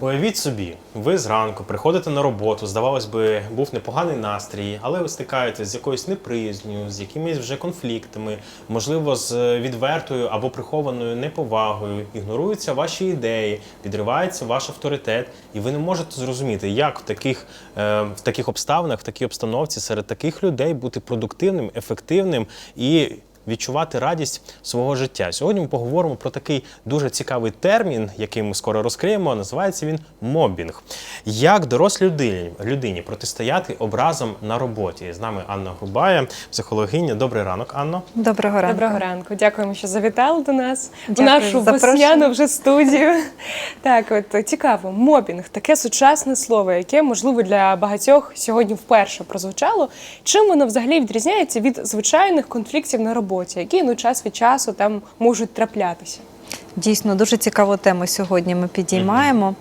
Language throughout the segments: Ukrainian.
Уявіть собі, ви зранку приходите на роботу, здавалось би, був непоганий настрій, але ви стикаєтесь з якоюсь неприязнью, з якимись вже конфліктами, можливо, з відвертою або прихованою неповагою, ігноруються ваші ідеї, підривається ваш авторитет, і ви не можете зрозуміти, як в таких, е, в таких обставинах, в такій обстановці серед таких людей бути продуктивним, ефективним і відчувати радість свого життя. Сьогодні ми поговоримо про такий дуже цікавий термін, який ми скоро розкриємо. Називається він мобінг. Як дорослій людині, людині протистояти образом на роботі? З нами Анна Грубая, психологиня. Добрий ранок, Анно. Доброго ранку. Доброго ранку. Дякуємо, що завітали до нас Дякую в нашу весняну вже студію. Так, от цікаво, мобінг таке сучасне слово, яке можливо для багатьох сьогодні вперше прозвучало. Чим воно взагалі відрізняється від звичайних конфліктів на роботі, які ну час від часу там можуть траплятися? Дійсно, дуже цікаву тему сьогодні ми підіймаємо.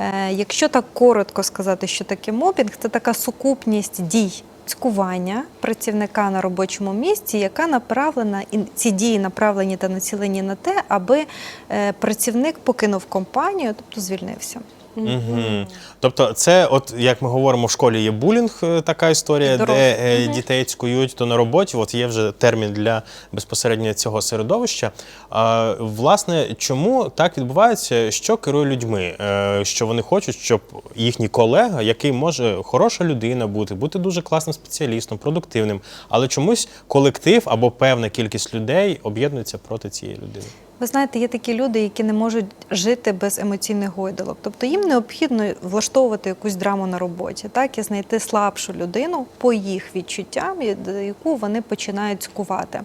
Е, якщо так коротко сказати, що таке мобінг, це така сукупність дій. Цькування працівника на робочому місці, яка направлена, і ці дії направлені та націлені на те, аби е, працівник покинув компанію, тобто звільнився. Угу. Тобто, це, от як ми говоримо, в школі є булінг, е, така історія, де е, дітей цькують, то на роботі от є вже термін для безпосередньо цього середовища. А, власне, чому так відбувається, що керує людьми? Е, що вони хочуть, щоб їхній колега, який може хороша людина бути, бути дуже класним спеціалістом, продуктивним, але чомусь колектив або певна кількість людей об'єднується проти цієї людини. Ви знаєте, є такі люди, які не можуть жити без емоційних гойдалок. Тобто їм необхідно влаштовувати якусь драму на роботі, так і знайти слабшу людину по їх відчуттям, яку вони починають цькувати.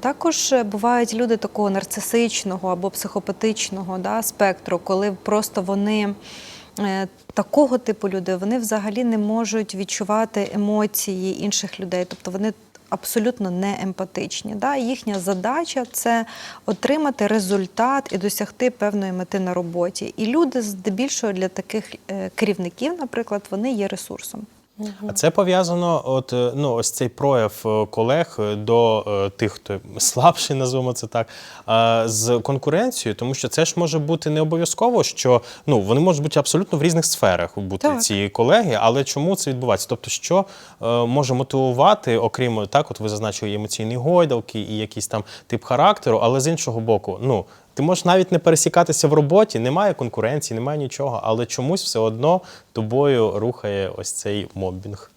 Також е, бувають люди такого нарцисичного або психопатичного да, спектру, коли просто вони. е, Такого типу люди вони взагалі не можуть відчувати емоції інших людей, тобто вони абсолютно не емпатичні. Да? Їхня задача це отримати результат і досягти певної мети на роботі. І люди, здебільшого, для таких е, керівників, наприклад, вони є ресурсом. А це пов'язано, от е, ну ось цей прояв е, колег е, до тих, хто слабший, назвемо це так, з конкуренцією, тому що це ж може бути не обов'язково, що ну вони можуть бути абсолютно в різних сферах бути Так. ці колеги, але чому це відбувається? Тобто, що може мотивувати, окрім так, от ви зазначили і емоційні гойдалки, і якийсь там тип характеру, але з іншого боку, ну. Ти можеш навіть не пересікатися в роботі, немає конкуренції, немає нічого, але чомусь все одно тобою рухає ось цей мобінг.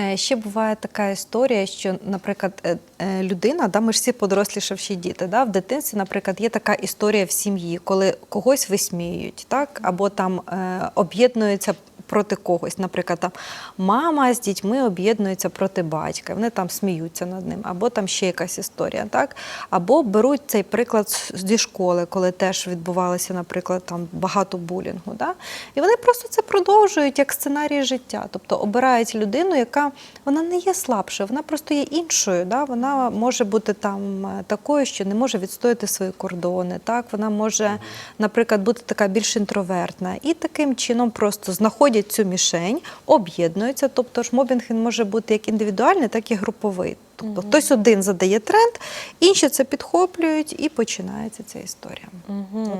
Е, Ще буває така історія, що, наприклад, е, е, людина, да, ми ж всі подорослішавші діти, да, в дитинстві, наприклад, є така історія в сім'ї, коли когось висміюють, так, або там е, об'єднуються проти когось. Наприклад, там мама з дітьми об'єднується проти батька, вони там сміються над ним, або там ще якась історія, так? Або беруть цей приклад зі школи, коли теж відбувалося, наприклад, там багато булінгу. Да? І вони просто це продовжують як сценарій життя. Тобто обирають людину, яка вона не є слабшою, вона просто є іншою. Да? Вона може бути там е, такою, що не може відстояти свої кордони. Так? Вона може, наприклад, бути така більш інтровертна. І таким чином просто знаходять цю мішень, об'єднуються. Тобто ж мобінг він може бути як індивідуальний, так і груповий. Тобто хтось один задає тренд, інші це підхоплюють і починається ця історія.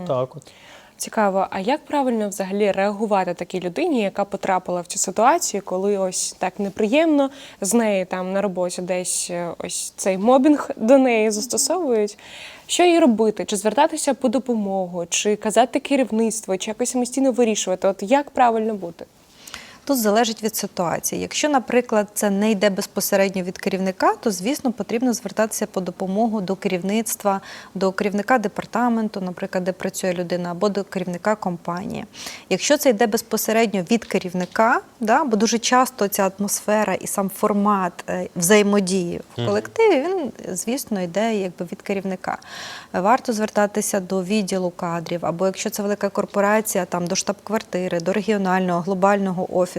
Так от. Цікаво, а як правильно взагалі реагувати такій людині, яка потрапила в цю ситуацію, коли ось так неприємно з неї там на роботі десь е, ось цей мобінг до неї застосовують? Що їй робити? Чи звертатися по допомогу, чи казати керівництво, чи якось самостійно вирішувати? От як правильно бути? Тут залежить від ситуації. Якщо, наприклад, це не йде безпосередньо від керівника, то звісно потрібно звертатися по допомогу до керівництва, до керівника департаменту, наприклад, де працює людина, або до керівника компанії. Якщо це йде безпосередньо від керівника, да, бо дуже часто ця атмосфера і сам формат е, взаємодії в колективі, він, звісно, йде якби від керівника. Варто звертатися до відділу кадрів, або якщо це велика корпорація, там до штаб-квартири, до регіонального, глобального офісу.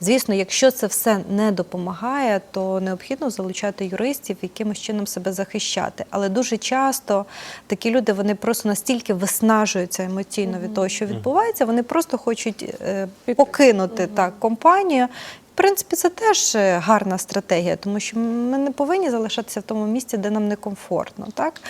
Звісно, якщо це все не допомагає, то необхідно залучати юристів, якимось чином себе захищати. Але дуже часто такі люди вони просто настільки виснажуються емоційно від того, що відбувається, вони просто хочуть е, покинути так компанію. Принципі, це теж е, гарна стратегія, тому що ми не повинні залишатися в тому місці, де нам некомфортно. Так?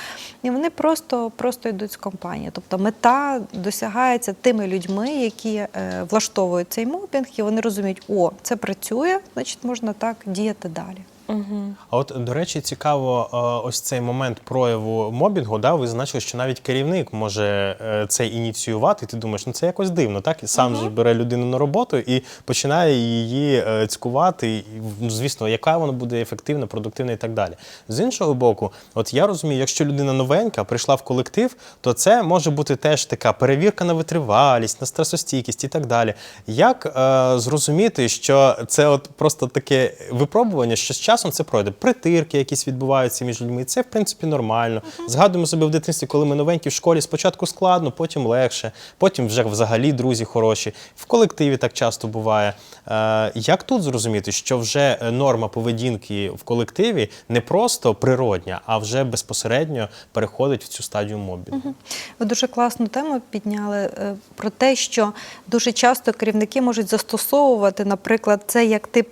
І вони просто, просто йдуть з компанії. Тобто мета досягається тими людьми, які е, влаштовують цей мобінг, і вони розуміють, о, це працює, значить можна так діяти далі. Угу. А от, до речі, цікаво, е, ось цей момент прояву мобінгу. Да, ви зазначили, що навіть керівник може е, це ініціювати. Ти думаєш, ну це якось дивно, так? І сам же бере людину на роботу і починає її е, цькувати. І, ну, звісно, яка вона буде ефективна, продуктивна і так далі. З іншого боку, от я розумію, якщо людина новенька прийшла в колектив, то це може бути теж така перевірка на витривалість, на стресостійкість і так далі. Як е, зрозуміти, що це от просто таке випробування, що з часом це пройде? Притирки якісь відбуваються між людьми. Це в принципі нормально. Згадуємо себе в дитинстві, коли ми новенькі в школі, спочатку складно, потім легше, потім вже взагалі друзі хороші. В колективі так часто буває. Е, як тут зрозуміти, що вже е, норма поведінки в колективі не просто природня, а вже безпосередньо переходить в цю стадію мобінгу? Ви дуже класну тему підняли е, про те, що дуже часто керівники можуть застосовувати, наприклад, це як тип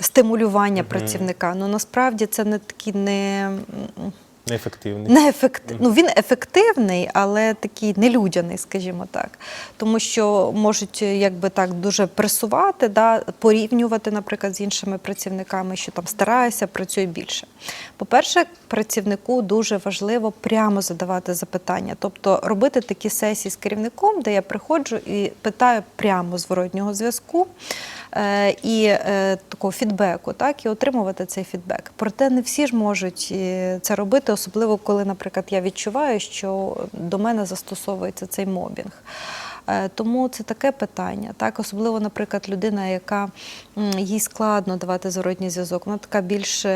стимулювання працівника. Ну насправді це не такий не. Неефективний. Неефектив... Ну, він ефективний, але такий нелюдяний, скажімо так. Тому що можуть е, якби так дуже пресувати, да, порівнювати, наприклад, з іншими працівниками, що там стараюся, працює більше. По-перше, працівнику дуже важливо прямо задавати запитання, тобто робити такі сесії з керівником, де я приходжу і питаю прямо зворотнього зв'язку. Е, І е, такого фідбеку, так і отримувати цей фідбек. Проте не всі ж можуть е, це робити, особливо коли, наприклад, я відчуваю, що до мене застосовується цей мобінг. Тому це таке питання, так особливо, наприклад, людина, яка їй складно давати зворотній зв'язок, вона така більш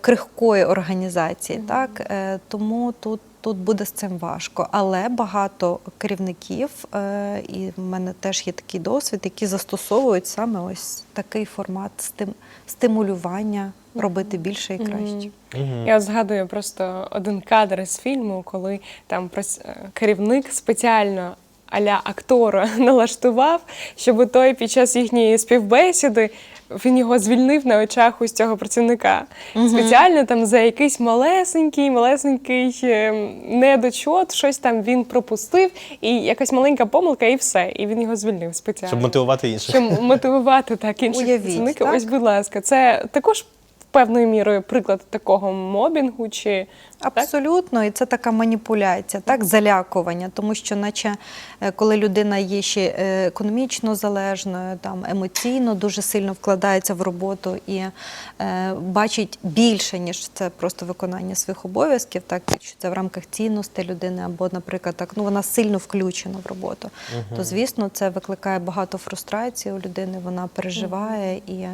крихкої організації, так тому тут. Тут буде з цим важко, але багато керівників, е, і в мене теж є такий досвід, які застосовують саме ось такий формат стим, стимулювання робити більше і краще. Я згадую просто один кадр з фільму, коли там прос- е, керівник спеціально аля актора налаштував, щоб той під час їхньої співбесіди він його звільнив на очах ось цього працівника. Спеціально там за якийсь малесенький, малесенький е, недочот, щось там він пропустив, і якась маленька помилка, і все. І він його звільнив спеціально. Щоб мотивувати інших. Щоб мотивувати так інших Уявіть, працівників. так? Ось, будь ласка, це також певною мірою приклад такого мобінгу чи Абсолютно, і це така маніпуляція, так залякування, тому що, наче е, коли людина є ще е, економічно залежною, там емоційно дуже сильно вкладається в роботу і е, бачить більше, ніж це просто виконання своїх обов'язків, так що це в рамках цінностей людини, або, наприклад, так ну вона сильно включена в роботу. То звісно, це викликає багато фрустрації у людини. Вона переживає і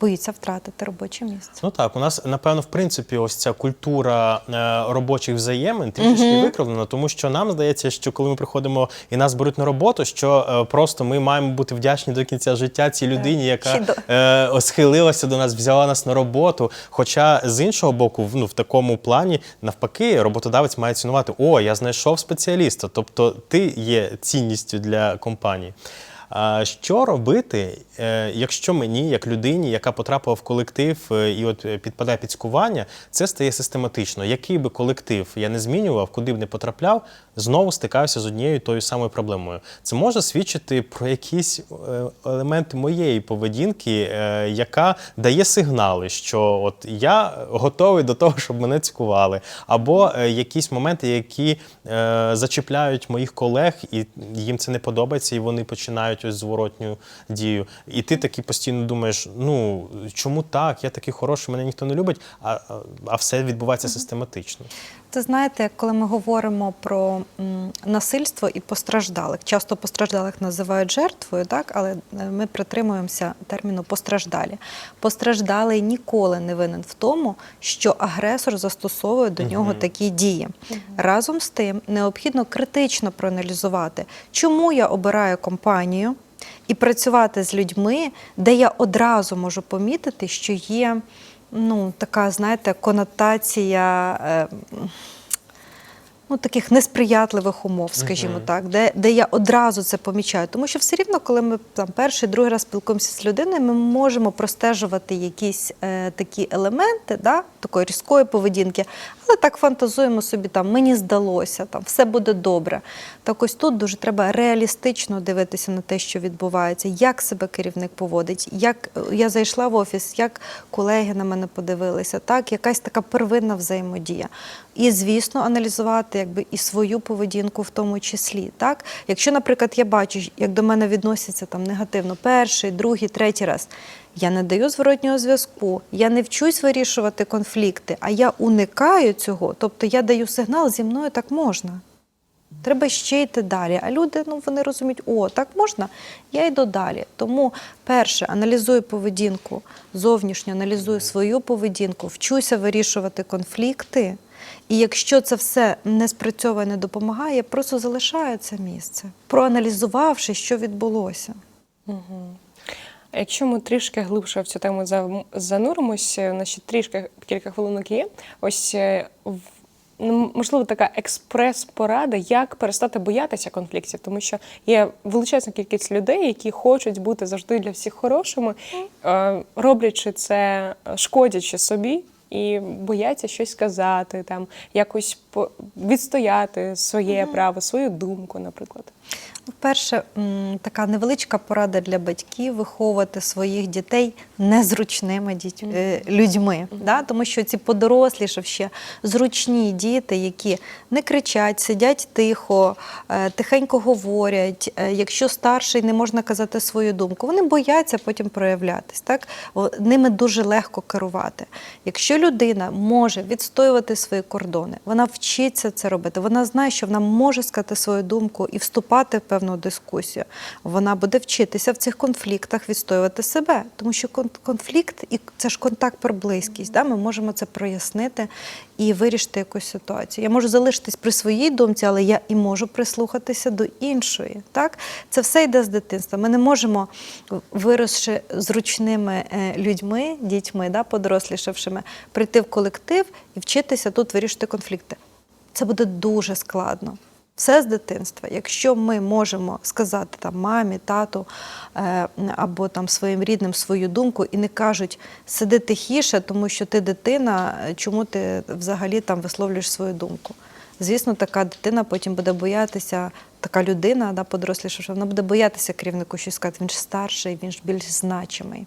боїться втратити робоче місце. Ну так, у нас напевно, в принципі, ось ця культура е, робочих взаємин трішечки викривлена, тому що нам здається, що коли ми приходимо і нас беруть на роботу, що е, просто ми маємо бути вдячні до кінця життя цій людині, яка е, схилилася до нас, взяла нас на роботу. Хоча з іншого боку, ну в такому плані, навпаки, роботодавець має цінувати: о, я знайшов спеціаліста, тобто ти є цінністю для компанії. Що робити, е, якщо мені, як людині, яка потрапила в колектив е, і от е, підпадає під скування, це стає систематично. Який би колектив я не змінював, куди б не потрапляв, знову стикаюся з однією тою самою проблемою. Це може свідчити про якісь елементи моєї поведінки, яка дає сигнали, що от я готовий до того, щоб мене цькували, або якісь моменти, які зачіпляють моїх колег, і їм це не подобається, і вони починають ось зворотню дію. І ти такий постійно думаєш: ну чому так? Я такий хороший, мене ніхто не любить, а- а все відбувається систематично. Це знаєте, коли ми говоримо про насильство і постраждалих, часто постраждалих називають жертвою, так але е, ми притримуємося терміну постраждалі. Постраждалий ніколи не винен в тому, що агресор застосовує до нього такі дії. Разом з тим необхідно критично проаналізувати, чому я обираю компанію і працювати з людьми, де я одразу можу помітити, що є ну, така, знаєте, конотація. Е, ну, таких несприятливих умов, скажімо так, де, де я одразу це помічаю. Тому що все рівно, коли ми там перший, другий раз спілкуємося з людиною, ми можемо простежувати якісь е, такі елементи да, такої різкої поведінки, але так фантазуємо собі, там мені здалося, там все буде добре. Так ось тут дуже треба реалістично дивитися на те, що відбувається, як себе керівник поводить, як е, я зайшла в офіс, як колеги на мене подивилися, так, якась така первинна взаємодія. І, звісно, аналізувати якби і свою поведінку в тому числі. Так? Якщо, наприклад, я бачу, як до мене відносяться там негативно перший, другий, третій раз. Я не даю зворотнього зв'язку, я не вчусь вирішувати конфлікти, а я уникаю цього. Тобто я даю сигнал, зі мною так можна. Треба ще йти далі. А люди ну вони розуміють, о, так можна, я йду далі. Тому, перше, аналізую поведінку, зовнішньо аналізую свою поведінку, вчуся вирішувати конфлікти. І якщо це все не спрацьовує, не допомагає, я просто залишаю це місце, проаналізувавши, що відбулося. А Якщо ми трішки глибше в цю тему зануримося, у нас ще трішки кілька хвилинок є. Ось е, ну, можливо така експрес-порада, як перестати боятися конфліктів, тому що є величезна кількість людей, які хочуть бути завжди для всіх хорошими, е, роблячи це, шкодячи собі. І бояться щось сказати, там якось відстояти своє право, свою думку, наприклад. Перше, така невеличка порада для батьків виховувати своїх дітей незручними діть- е, людьми. Да? Тому що ці подорослішавші зручні діти, які не кричать, сидять тихо, е, тихенько говорять. Е, Якщо старший не можна казати свою думку, вони бояться потім проявлятись. Так? Ними дуже легко керувати. Якщо людина може відстоювати свої кордони, вона вчиться це робити, вона знає, що вона може сказати свою думку і вступати в певну дискусію. Вона буде вчитися в цих конфліктах відстоювати себе, тому що кон- конфлікт і це ж контакт про близькість. Да? Ми можемо це прояснити і вирішити якусь ситуацію. Я можу залишитись при своїй думці, але я і можу прислухатися до іншої. Так? Це все йде з дитинства. Ми не можемо, виросши зручними е, людьми, дітьми, да, подорослішавшими, прийти в колектив і вчитися тут вирішити конфлікти. Це буде дуже складно. Все з дитинства. Якщо ми можемо сказати там мамі, тату е, або там своїм рідним свою думку і не кажуть сиди тихіше, тому що ти дитина, чому ти взагалі там висловлюєш свою думку. Звісно, така дитина потім буде боятися, така людина, да, подоросліша, що вона буде боятися керівнику щось сказати. Він ж старший, він ж більш значимий.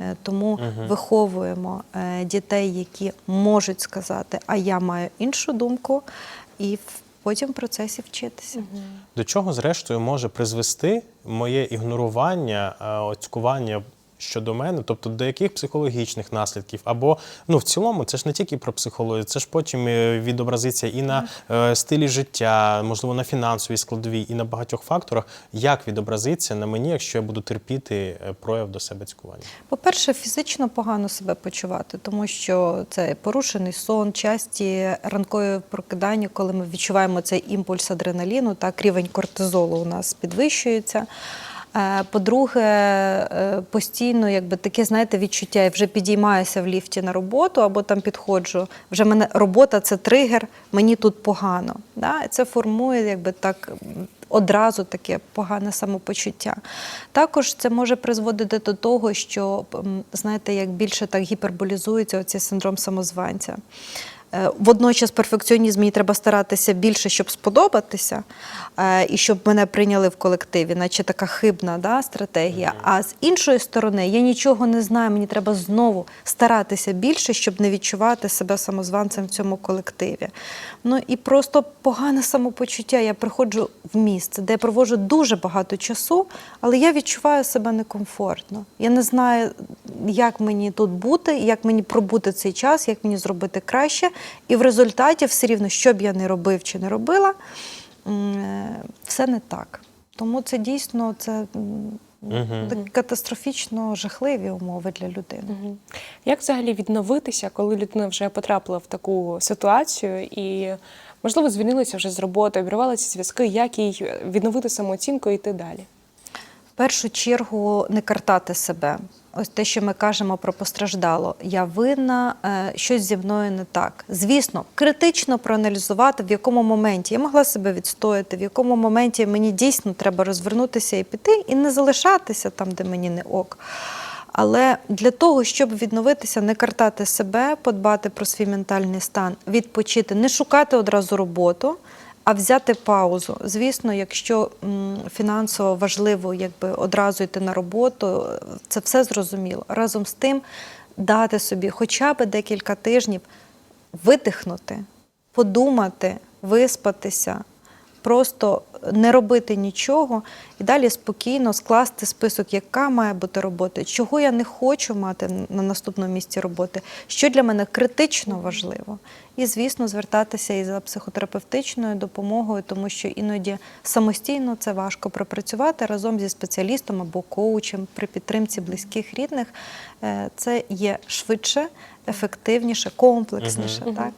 Е, Тому виховуємо е, дітей, які можуть сказати, а я маю іншу думку, і в- потім в процесі вчитися. До чого, зрештою, може призвести моє ігнорування, е, оцькування щодо мене, тобто до яких психологічних наслідків? Або ну в цілому, це ж не тільки про психологію, це ж потім е, відобразиться і на е, стилі життя, можливо, на фінансовій складовій, і на багатьох факторах, як відобразиться на мені, якщо я буду терпіти е, прояв до себе цькування. По-перше, фізично погано себе почувати, тому що це порушений сон, часті ранкові прокидання, коли ми відчуваємо цей імпульс адреналіну, так рівень кортизолу у нас підвищується. Е, По-друге, е, постійно якби таке, знаєте, відчуття, я вже підіймаюся в ліфті на роботу або там підходжу. Вже мене робота це тригер, мені тут погано. Да? Це формує якби так одразу таке погане самопочуття. Також це може призводити до того, що знаєте, як більше так гіперболізується оцей синдром самозванця. Е, Водночас перфекціонізм мені треба старатися більше, щоб сподобатися, е, і щоб мене прийняли в колективі, наче така хибна да, стратегія. А з іншої сторони, я нічого не знаю, мені треба знову старатися більше, щоб не відчувати себе самозванцем в цьому колективі. Ну і просто погане самопочуття. Я приходжу в місце, де я проводжу дуже багато часу, але я відчуваю себе некомфортно. Я не знаю, як мені тут бути, як мені пробути цей час, як мені зробити краще. І в результаті все рівно, що б я не робив чи не робила, е, все не так. Тому це дійсно це так катастрофічно жахливі умови для людини. Мгм. Як взагалі відновитися, коли людина вже потрапила в таку ситуацію і, можливо, звільнилася вже з роботи, обірвали ці зв'язки, як їй відновити самооцінку і йти далі? В першу чергу не картати себе. Ось те, що ми кажемо про постраждало. Я винна, е, щось зі мною не так. Звісно, критично проаналізувати, в якому моменті я могла себе відстояти, в якому моменті мені дійсно треба розвернутися і піти, і не залишатися там, де мені не ок. Але для того, щоб відновитися, не картати себе, подбати про свій ментальний стан, відпочити, не шукати одразу роботу, а взяти паузу. Звісно, якщо фінансово важливо якби одразу йти на роботу, це все зрозуміло. Разом з тим дати собі хоча б декілька тижнів видихнути, подумати, виспатися, просто не робити нічого і далі спокійно скласти список, яка має бути робота, чого я не хочу мати на наступному місці роботи, що для мене критично важливо. І, звісно, звертатися і за психотерапевтичною допомогою, тому що іноді самостійно це важко пропрацювати разом зі спеціалістом або коучем при підтримці близьких рідних. Е, Це є швидше, ефективніше, комплексніше, так?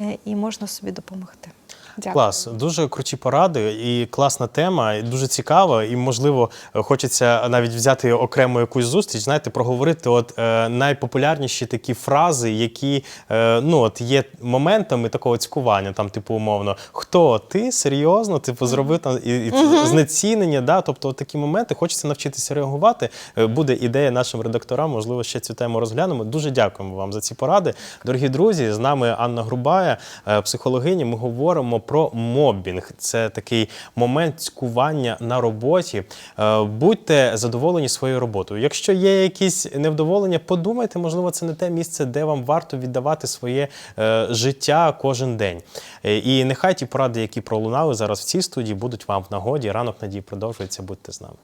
Е, І можна собі допомогти. Дякую. Клас, дуже круті поради і класна тема, і дуже цікава. І можливо, хочеться навіть взяти окрему якусь зустріч, знаєте, проговорити от е, найпопулярніші такі фрази, які е, ну от є моментами такого цькування, там, типу, умовно, хто ти серйозно, типу, зробив там і, і знецінення. Да? Тобто, от такі моменти хочеться навчитися реагувати. Е, Буде ідея нашим редакторам, можливо, ще цю тему розглянемо. Дуже дякуємо вам за ці поради. Дорогі друзі, з нами Анна Грубая, е, психологиня. Ми говоримо про мобінг. Це такий момент цькування на роботі. Е, Будьте задоволені своєю роботою. Якщо є якісь невдоволення, подумайте, можливо, це не те місце, де вам варто віддавати своє е, життя кожен день. Е, І нехай ті поради, які пролунали зараз в цій студії, будуть вам в нагоді. Ранок надії продовжується. Будьте з нами.